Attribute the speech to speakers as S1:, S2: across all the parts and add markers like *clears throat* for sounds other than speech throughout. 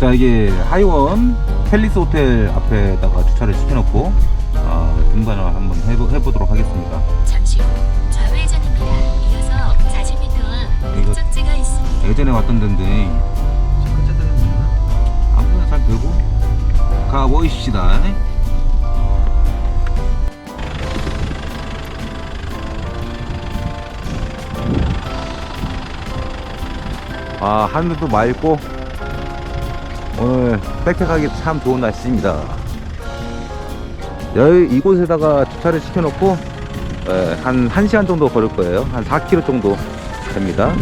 S1: 자 이게 하이원 팰리스 호텔 앞에다가 주차를 시켜놓고 아, 등반을 한번 해보, 해보도록 하겠습니다.
S2: 잠시 후 좌회전입니다. 이어서 40m 앞 목적지가 있습니다.
S1: 예전에 왔던 데인데 아무나 잘 되고 가보시다. 아 하늘도 맑고 백팩하기 참 좋은 날씨입니다. 여기 이곳에다가 주차를 시켜놓고 에, 한 1시간 정도 걸을 거예요. 한 4km 정도 됩니다.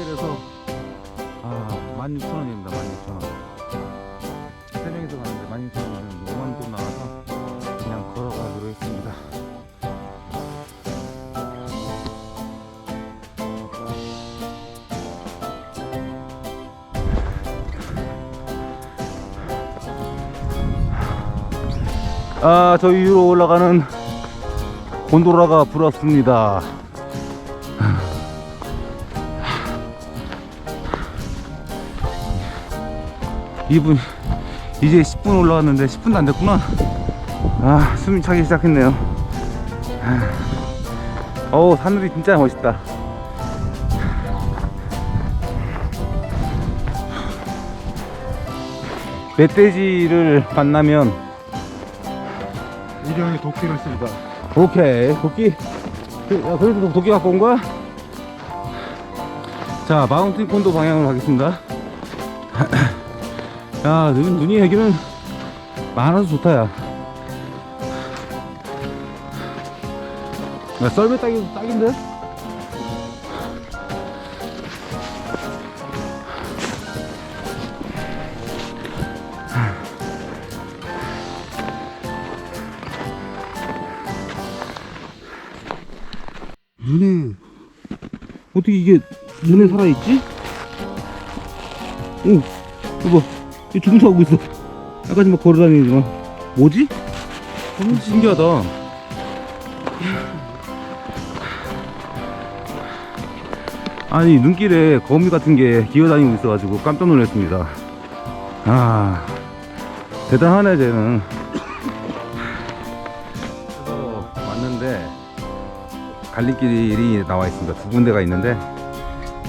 S1: 호텔에서 아 16,000원입니다 16,000원 세 명이서 가는데 16,000원은 5만 돈 나와서 그냥 걸어가기로 했습니다 아, 저 위로 올라가는 곤도라가 불었습니다. 이분 이제 10분 올라갔는데 10분도 안 됐구나. 아 숨이 차기 시작했네요. 아, 어우 하늘이 진짜 멋있다. 멧돼지를 만나면
S3: 일형이 도끼를 씁니다.
S1: 오케이 도끼 그, 야, 그래도 도끼 갖고 온 거야? 자 마운틴 콘도 방향으로 가겠습니다 *clears throat* 야 눈, 눈이 여기는 많아서 좋다 야 야, 썰매 딱이 딱인데? 눈에 어떻게 이게 눈에 살아있지? 오 이거 이 주무하고 있어 아까 막 걸어다니지만 뭐지? 너무 신기하다 아니 눈길에 거미 같은 게 기어다니고 있어가지고 깜짝 놀랐습니다 아 대단하네 쟤는 그래서 왔는데 갈림길이 나와 있습니다. 두 군데가 있는데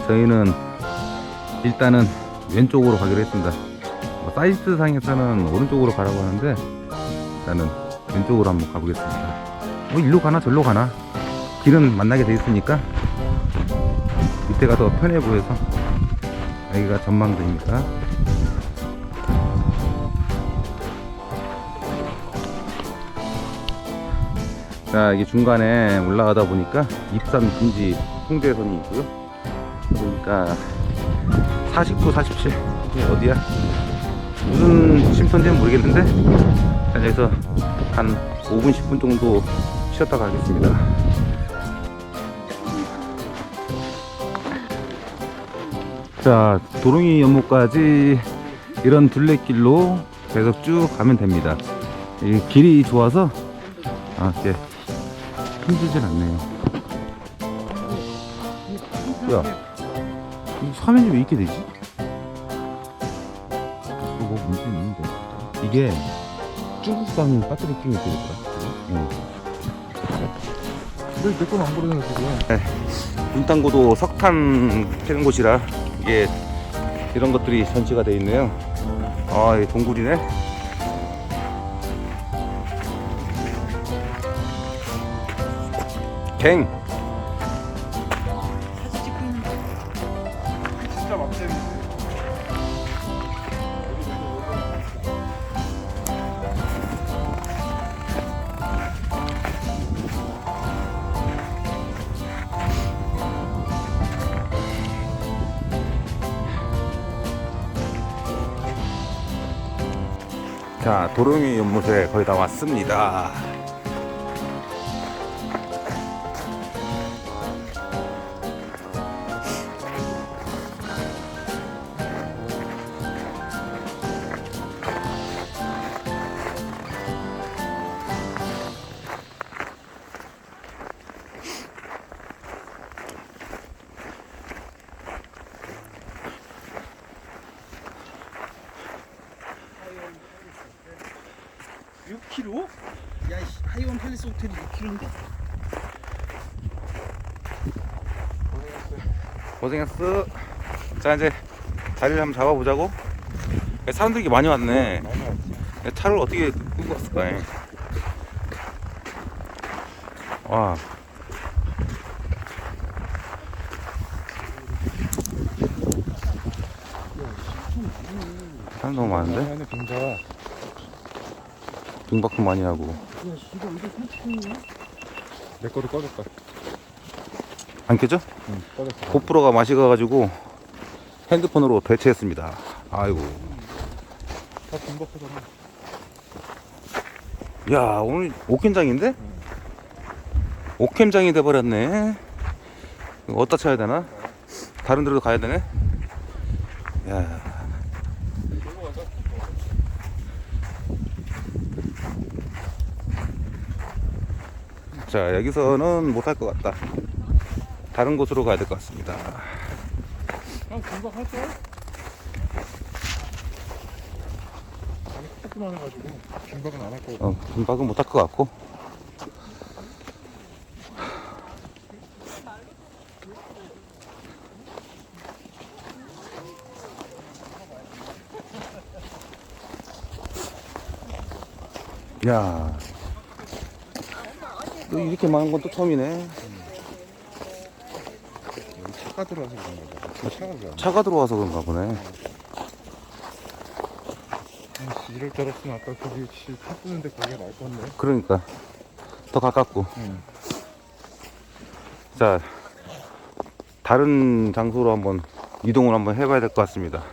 S1: 저희는 일단은 왼쪽으로 가기로 했습니다. 뭐 사이트 상에서는 오른쪽으로 가라고 하는데 일단은 왼쪽으로 한번 가보겠습니다. 뭐 일로 가나 절로 가나 길은 만나게 돼 있으니까 밑에가 더 편해 보여서 여기가 전망대입니다. 자, 이게 중간에 올라가다 보니까 입산 금지 통제선이 있고요. 그러니까 49, 47 이게 어디야? 무슨 쉼터인지는 모르겠는데 일단 여기서 한 5분, 10분 정도 쉬었다 가겠습니다. 자, 도롱이 연못까지 이런 둘레길로 계속 쭉 가면 됩니다. 이 길이 좋아서 아, 이게 힘들진 않네요. 야, 이 화면이 왜 이렇게 되지? 이게 중국산 배터리 끼고 있게 됐더라. 응.
S3: 근데 내건 안 그러잖아 지금.
S1: 문탄고도 석탄 캐는 곳이라 이게 이런 것들이 전시가 되어 있네요. 아, 이 동굴이네. 갱.
S3: 진짜 막대기.
S1: 자, 도롱이 연못에 거의 다 왔습니다.
S4: 야, 이 하이원 팰리스 호텔이 6km인데?
S1: 고생했어. 자, 이제 자리를 한번 잡아보자고. 사람들이 많이 왔네. 차를 어떻게 끌고 왔을까? 해. 와. 사람 너무 많은데?
S3: 안에 빙자.
S1: 등박도 많이 하고.
S3: 내 거를 꺼졌다.
S1: 안 켜져?
S3: 응, 꺼졌어.
S1: 고프로가 맛이 가가지고 핸드폰으로 대체했습니다. 아이고.
S3: 다 빙박하잖아.
S1: 야, 오늘 옥캠장인데? 옥캠장이 돼버렸네. 이거 어디다 쳐야 되나? 다른 데로 가야 되네? 야. 자, 여기서는 못할 것 같다. 다른 곳으로 가야 될 것 같습니다.
S3: 형 빙박 할 거야? 아니 조금만 해가지고 빙박은 안 할 거고.
S1: 어, 금박은 못할 것 같고. 야, 또 이렇게 많은 건 또 처음이네.
S3: 여기 차가 들어와서 그런 거죠. 차가 왜안
S1: 차가 들어와서 그런가 보네.
S3: 씨, 이럴 줄 알았으면 아까 거기 씨, 차 쓰는데 거기가 나을 건데.
S1: 그러니까 더 가깝고.
S3: 응.
S1: 자, 다른 장소로 한번 이동을 한번 해봐야 될 것 같습니다.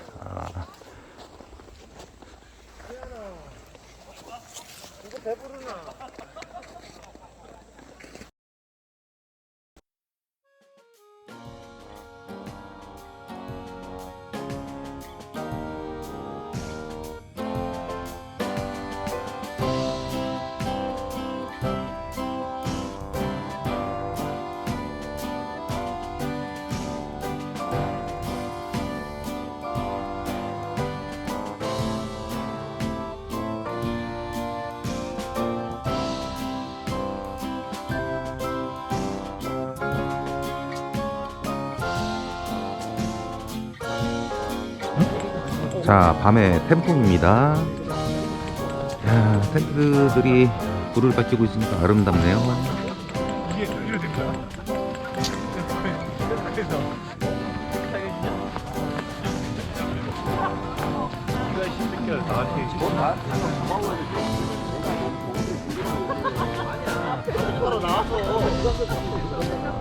S1: 자, 밤의 템풍입니다. 야, 텐트들이 불을 밝히고 있으니까 아름답네요.
S3: 이게 된 거야.
S1: 여기가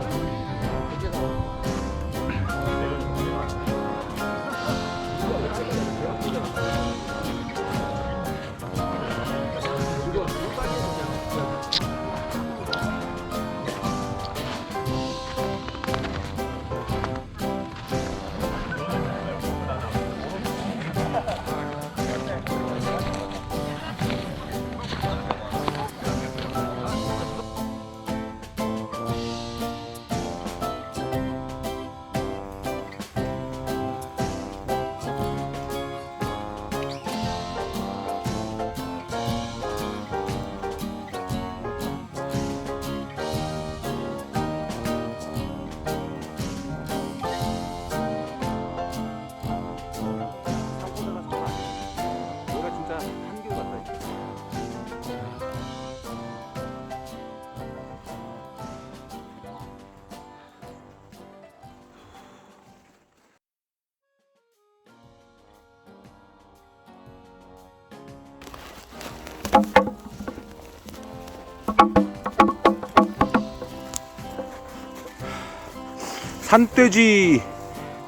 S1: 산돼지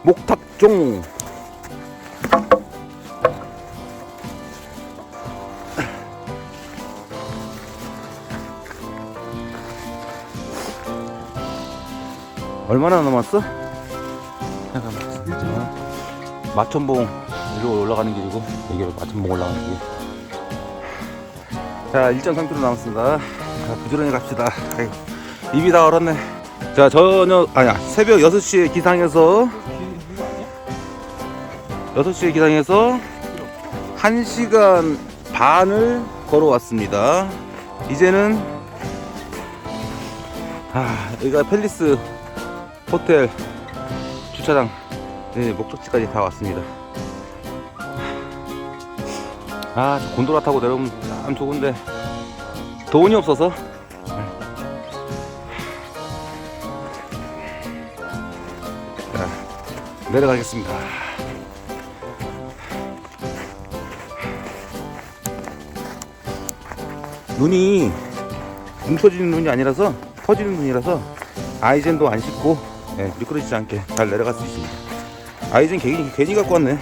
S1: 목탑종 얼마나 남았어? 잠깐만 마천봉 이로 올라가는 길이고 이게 마천봉 올라가는 길. 자 1.3km 남았습니다. 자, 부지런히 갑시다. 아이고, 입이 다 얼었네. 자 저녁 아니야 새벽 6시에 기상해서 6시에 기상해서 1시간 반을 걸어왔습니다. 이제는 아 여기가 팰리스 호텔 주차장 네, 목적지까지 다 왔습니다. 아, 저 곤도라 타고 내려오면 참 좋은데 돈이 없어서 내려가겠습니다. 눈이 뭉쳐지는 눈이 아니라서 퍼지는 눈이라서 아이젠도 안 씻고 예, 미끄러지지 않게 잘 내려갈 수 있습니다. 아이젠 괜히, 괜히 갖고 왔네.